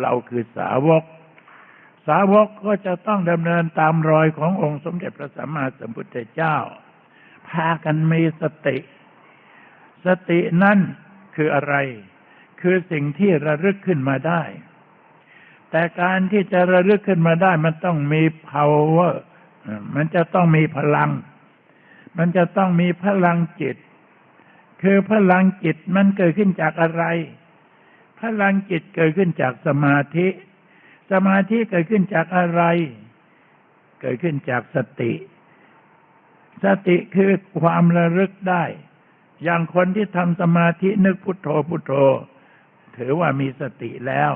เราคือสาวก สาวกก็จะต้องดำเนินตามรอยขององค์สมเด็จพระสัมมาสัมพุทธเจ้า พากันมีสติ สตินั่นคืออะไร คือสิ่งที่ระลึกขึ้นมาได้ แต่การที่จะระลึกขึ้นมาได้มันต้องมี power มันจะต้องมีพลัง มันจะต้องมีพลังจิต คือพลังจิตมันเกิดขึ้นจากอะไร พลังจิตเกิดขึ้นจากสมาธิ สมาธิเกิดขึ้นจากอะไร เกิดขึ้นจากสติ สติคือความระลึกได้ อย่างคนที่ทำสมาธินึกพุทโธพุทโธ ถือว่ามีสติแล้ว